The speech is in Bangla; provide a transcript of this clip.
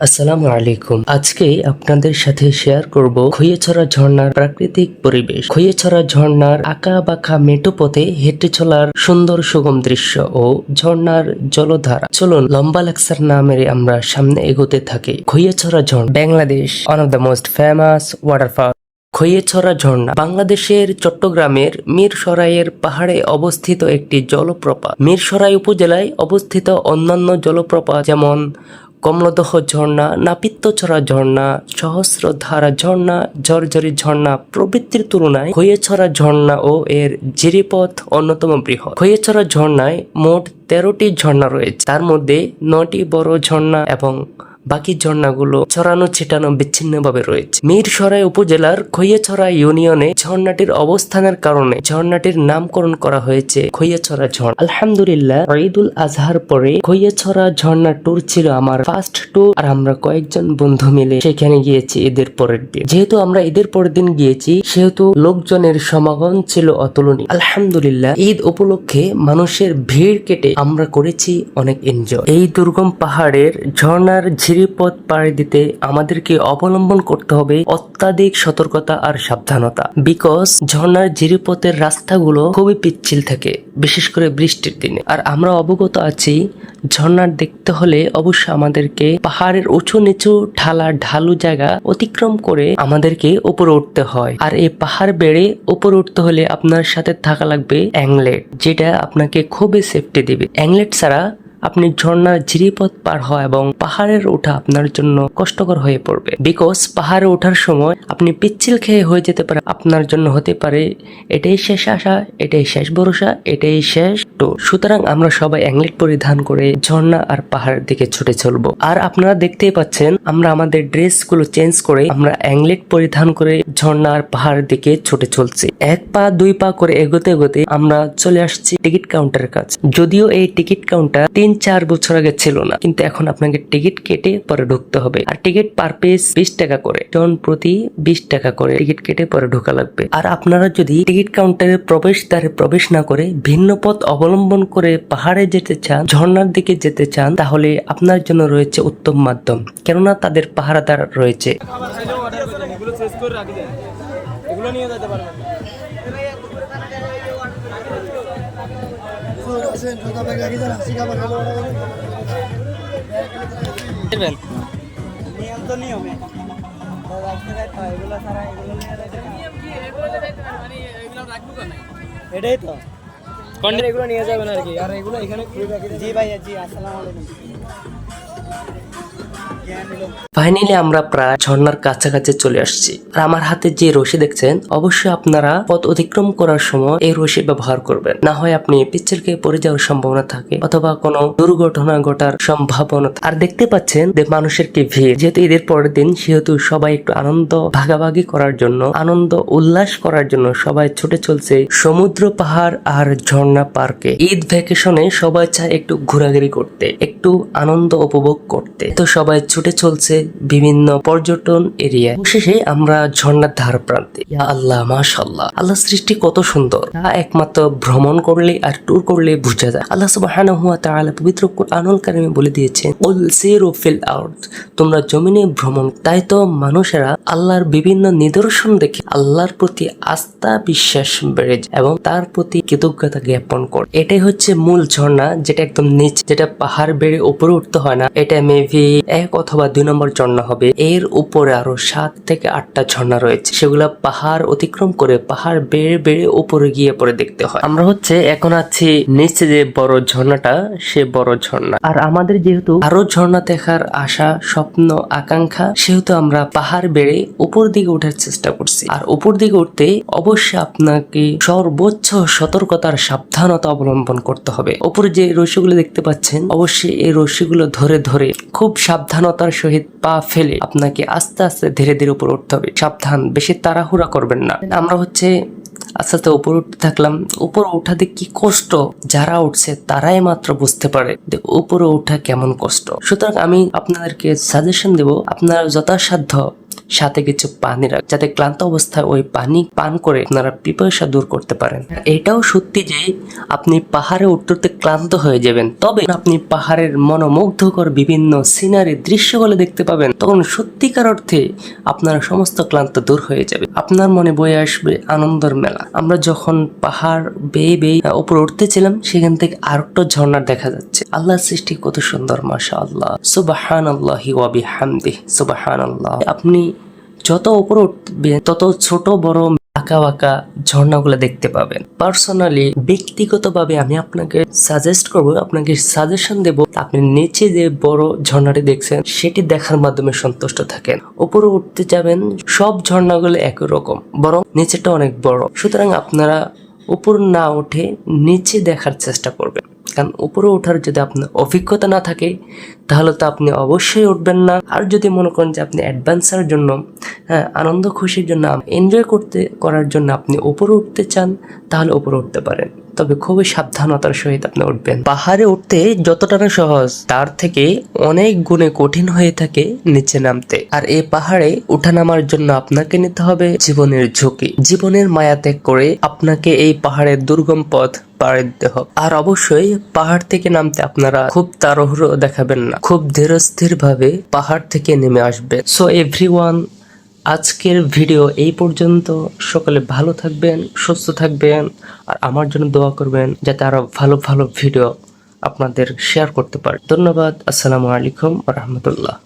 আসসালামু আলাইকুম। আজকে আপনাদের সাথে শেয়ার করব খইয়েছড়া ঝর্ণার প্রাকৃতিক পরিবেশ। খইয়েছড়া ঝর্ণার আঁকা বাঁকা মেটো পথে হেঁটে চলার সুন্দর সুগম দৃশ্য ও ঝর্ণার জলধারা। চলুন লম্বা লেক্সার না মেরে আমরা সামনে এগোতে থাকি। খইয়েছড়া ঝর্ণা Bangladesh one of the most famous waterfall Khaiyachara ঝর্ণা বাংলাদেশের চট্টগ্রামের মিরসরাইয়ের পাহাড়ে অবস্থিত একটি জলপ্রপাত। মিরসরাই উপজেলায় অবস্থিত অন্যান্য জলপ্রপাত যেমন কমলদহ ঝর্ণা নাপিত্যছড়া ঝর্ণা, সহস্রধারা ঝর্ণা, ঝরঝরি ঝর্ণা প্রবৃত্তির তুলনায় খৈয়েছড়া ঝর্ণা ও এর জিরিপথ অন্যতম বৃহৎ। খৈয়েছড়া ঝর্ণায় মোট তেরোটি ঝর্ণা রয়েছে। তার মধ্যে নটি বড় ঝর্ণা এবং বাকি ঝর্ণাগুলো ছড়ানো ছিটানো বিচ্ছিন্নভাবে রয়েছে। মিরসরাই উপজেলার খইয়াছড়া ইউনিয়নে ঝর্ণাটির অবস্থানের কারণে ঝর্ণাটির নামকরণ করা হয়েছে খইয়াছড়া ঝর্ণা। আলহামদুলিল্লাহ, ঈদুল আজহার পরে খইয়াছড়া ঝর্ণা ট্যুর ছিল আমার ফার্স্ট ট্যুর আর আমরা কয়েকজন বন্ধু মিলে সেখানে গিয়েছি ঈদের পরের দিন। যেহেতু আমরা ঈদের পরের দিন গিয়েছি, সেহেতু লোকজনের সমাগম ছিল অতুলনীয়। আলহামদুলিল্লাহ, ঈদ উপলক্ষে মানুষের ভিড় কেটে আমরা করেছি অনেক এনজয় এই দুর্গম পাহাড়ের ঝর্ণার ঝিরিপথ পাড়ি দিতে আমাদেরকে অবলম্বন করতে হবে অত্যাধিক সতর্কতা আর সাবধানতা। বিকজ ঝর্ণার জিরিপথের রাস্তাগুলো খুবই পিচ্ছিল থাকে, বিশেষ করে বৃষ্টির দিনে। আর আমরা অবগত আছি ঝর্ণার দেখতে হলে অবশ্যই আমাদেরকে পাহাড়ের উঁচু নিচু ঢালা ঢালু জায়গা অতিক্রম করে আমাদেরকে উপরে উঠতে হয়। আর এই পাহাড় বেড়ে উপরে উঠতে হলে আপনার সাথে থাকা লাগবে অ্যাংলেট, যেটা আপনাকে খুবই সেফটি দিবে। অ্যাংলেট ছাড়া আপনি ঝর্ণার ঝিরিপথ পার হওয়া এবং পাহাড়ের ওঠা আপনার জন্য কষ্টকর হয়ে পড়বে। বিকজ পাহাড়ে ওঠার সময় আপনি পিচ্ছিল খেয়ে হয়ে যেতে পারে, আপনার জন্য হতে পারে এটাই শেষ আশা, এটাই শেষ ভরসা, এটাই শেষ তো সুতরাং আমরা সবাই অ্যাংলেট পরিধান করে ঝর্ণা আর পাহাড়ের দিকে ছুটে চলবো। আর আপনারা দেখতেই পাচ্ছেন, আমরা আমাদের ড্রেসগুলো চেঞ্জ করে আমরা অ্যাংলেট পরিধান করে ঝর্ণা আর পাহাড়ের দিকে ছুটে চলছি। এক পা, দুই পা করে এগোতে এগোতে আমরা চলে আসছি টিকিট কাউন্টারের কাছে। যদিও এই টিকিট কাউন্টার তিন চার বছর আগে ছিল না। কিন্তু এখন আপনাকে টিকিট কেটে পরে ঢুকতে হবে। আর টিকিট পার পিস বিশ টাকা করে। জন প্রতি বিশ টাকা করে টিকিট কেটে পরে ঢোকা লাগবে। আর আপনারা যদি টিকিট কাউন্টারের প্রবেশ দ্বারে প্রবেশ না করে ভিন্ন পথ অবলম্বন করে পাহাড়ে যেতে চান, ঝর্ণার দিকে যেতে চান, তাহলে আপনার জন্য রয়েছে উত্তম মাধ্যম। কেননা তাদের পাহারাদার রয়েছে। নিয়ম তো নিয়মে এগুলো ছাড়া এগুলো এটাই তো। এগুলো নিয়ে যাবেন আর কি। আর এগুলো এখানে জি ভাইয়া জি আসসালামু আলাইকুম। ফাইনালি আমরা প্রায় ঝর্ণার কাছাকাছি চলে আসছি। আর আমার হাতে যে রশি দেখছেন, অবশ্যই আপনারা পথ অতিক্রম করার সময় এই রশি ব্যবহার করবেন। না হয় আপনি পিচ্ছিল খেয়ে পড়ে যাওয়ার সম্ভাবনা থাকে, অথবা কোনো দুর্ঘটনা ঘটার সম্ভাবনা আর দেখতে পাচ্ছেন যে মানুষের কি ভিড়। যেহেতু ঈদের পরের দিন, সেহেতু সবাই একটু আনন্দ, ভাগাভাগি করার জন্য, আনন্দ, উল্লাস করার জন্য সবাই ছুটে চলছে সমুদ্র পাহাড় আর ঝর্ণা পার্কে। ঈদ ভ্যাকেশনে সবাই চায় একটু ঘোরাঘুরি করতে, একটু আনন্দ উপভোগ করতে। তো সবাই ছুটে চলছে বিভিন্ন পর্যটন এরিয়া। শেষে আমরা ঝর্ণার ধার প্রান্তে। আল্লাহ মাশাল্লাহ আল্লাহ সৃষ্টি কত সুন্দর। তা একমাত্র ভ্রমণ করলে আর ট্যুর করলে বোঝা যায়। আল্লাহ সুবহানাহু ওয়া তাআলা পবিত্র কুরআনুল কারিমে বলে দিয়েছেন কুল সিরু ফিল তোমরা জমিনে ভ্রমণ, তাই তো মানুষেরা আল্লাহর বিভিন্ন নিদর্শন দেখে আল্লাহর প্রতি আস্থা, বিশ্বাস বেড়ে যায় এবং তার প্রতি কৃতজ্ঞতা জ্ঞাপন করে। এটাই হচ্ছে মূল ঝর্ণা, যেটা একদম নিচ, যেটা পাহাড় বেড়ে উপরে উঠতে হয় না। এটা মেবি এক অথবা দুই নম্বর ঝর্ণা হবে। এর উপরে আরও সাত থেকে আটটা ঝর্ণা রয়েছে। সেগুলা পাহাড় অতিক্রম করে পাহাড় বেড়ে বেড়ে উপরে গিয়ে পরে দেখতে হয়। আমরা হচ্ছে এখন আছি নিচে যে বড় ঝর্ণাটা, সে বড় ঝর্ণা। আর আমাদের যেহেতু আরও ঝর্ণা দেখার আশা, স্বপ্ন, আকাঙ্ক্ষা, সেহেতু আমরা পাহাড় বেড়ে উপর দিকে ওঠার চেষ্টা করছি। আর উপর দিকে উঠতে অবশ্যই আপনাকে সর্বোচ্চ সতর্কতার সাবধানতা অবলম্বন করতে হবে। উপরে যে রশিগুলো দেখতে পাচ্ছেন, অবশ্যই এই রশিগুলো ধরে ধরে খুব সাবধানতার সহিত পা ফেলে আপনাকে আস্তে আস্তে ধীরে ধীরে উপর উঠতে হবে। সাবধান, বেশি তাড়াহুড়া করবেন না। আমরা হচ্ছে আস্তে আস্তে উপরে উঠতে থাকলাম। উপরে উঠাতে কি কষ্ট? যারা উঠছে, তারাই মাত্র বুঝতে পারে যে উপরে ওঠা কেমন কষ্ট। সুতরাং আমি আপনাদেরকে সাজেশন দেব, আপনারা যথাসাধ্য সাথে কিছু পানি রাখ, যাতে ক্লান্ত অবস্থায় ওই পানি পান করে আপনারা পিপাসা দূর করতে পারেন। এটাও সত্যি যে আপনি পাহাড়ে উঠতে ক্লান্ত হয়ে যাবেন, তবে আপনি পাহাড়ের মনোমুগ্ধকর বিভিন্ন সিনারি দৃশ্যগুলো দেখতে পাবেন, তখন সত্যিকার অর্থে আপনার সমস্ত ক্লান্ত দূর হয়ে যাবে। আপনার মনে বয়ে আসবে আনন্দের মেলা। আমরা যখন পাহাড় বেয়ে বেয়ে উপরে উঠতেছিলাম, সেখান থেকে আরেকটা ঝর্ণা দেখা যাচ্ছে। আল্লাহ সৃষ্টি কত সুন্দর মাশা আল্লাহ সুবাহান আল্লাহি ওয়াবি হামদি সুবাহান আল্লাহ আপনি যত উপরে উঠবেন, তত ছোট বড় আঁকা বাঁকা ঝর্ণাগুলো দেখতে পাবেন। পার্সোনালি ব্যক্তিগতভাবে আমি আপনাকে সাজেস্ট করব, আপনাকে সাজেশন দেব, আপনি নিচে যে বড় ঝর্ণাটি দেখছেন, সেটি দেখার মাধ্যমে সন্তুষ্ট থাকেন। উপরে উঠতে যাবেন, সব ঝর্ণাগুলো একই রকম, বরং নিচেটা অনেক বড়। সুতরাং আপনারা উপর না উঠে নিচে দেখার চেষ্টা করবেন। কারণ উপরে ওঠার যদি আপনার অভিজ্ঞতা না থাকে, তাহলে তো আপনি অবশ্যই উঠবেন না। আর যদি মনে করেন যে আপনি অ্যাডভেঞ্চার জন্য হ্যাঁ আনন্দ খুশির জন্য এনজয় করতে, করার জন্য আপনি উপরে উঠতে চান, তাহলে উপরে উঠতে পারেন। তবে খুবই সাবধানতার সহিত আপনি উঠবেন। পাহাড়ে উঠতে যতটা না সহজ, তার থেকে অনেক গুণে কঠিন হয়ে থাকে নিচে নামতে। আর এই পাহাড়ে উঠানামার জন্য আপনাকে নিতে হবে জীবনের ঝুঁকি। জীবনের মায়া ত্যাগ করে আপনাকে এই পাহাড়ের দুর্গম পথ পাড়ি দিতে আর অবশ্যই পাহাড় থেকে নামতে আপনারা খুব তাড়াহুড়ো দেখাবেন না। খুব ধীরস্থির ভাবে পাহাড় থেকে নেমে আসবে সো এভরিওয়ান আজকের ভিডিও এই পর্যন্ত। সকলে ভালো থাকবেন, সুস্থ থাকবেন, আর আমার জন্য দোয়া করবেন যাতে আরও ভালো ভালো ভিডিও আপনাদের শেয়ার করতে পারি। ধন্যবাদ। আসসালামু আলাইকুম রহমতুল্লাহ।